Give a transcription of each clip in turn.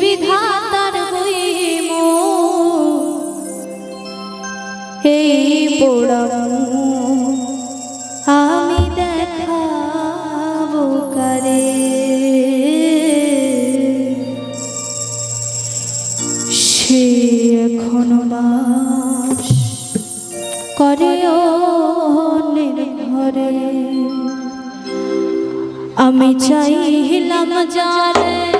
বিধাতার হইম এই পোড়ম আমি দেখাব করে। সে এখন বাস করে আমি চাইলাম যারে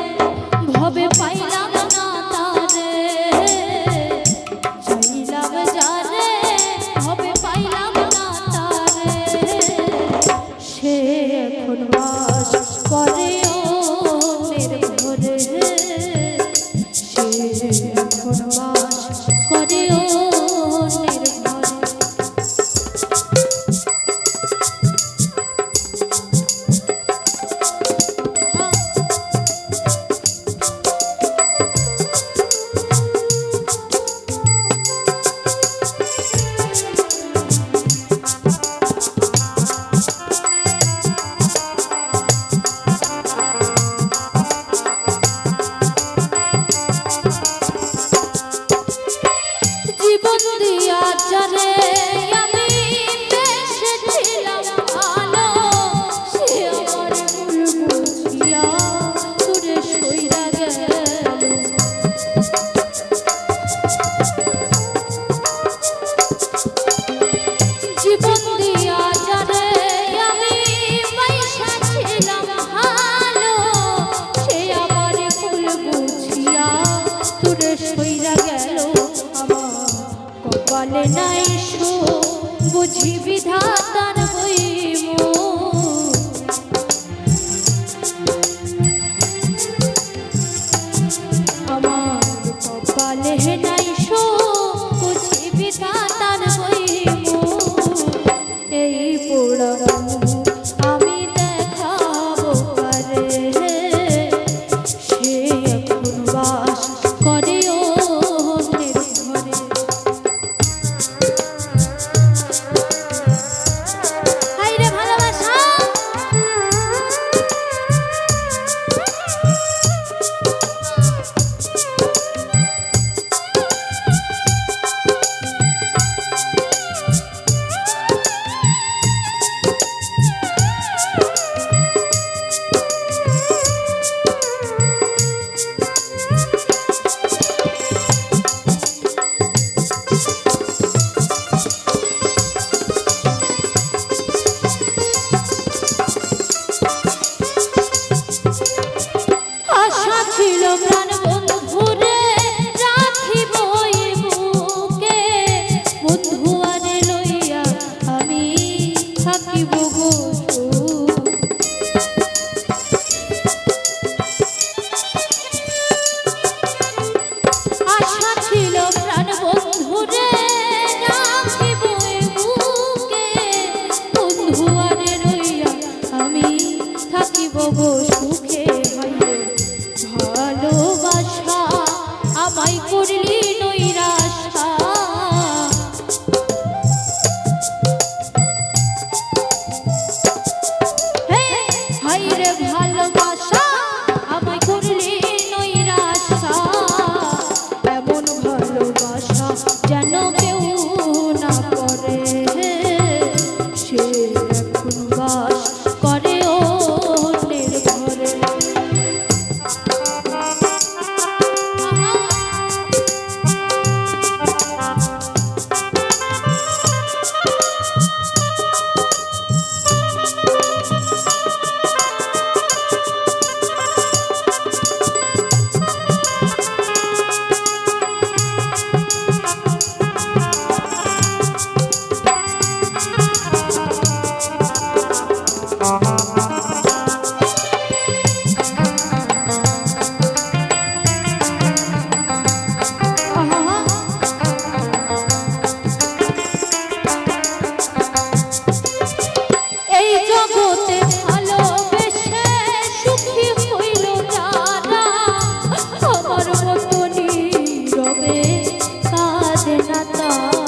বলে নাই সু বুঝি বিধাতার বই ভালোবাসা আছে না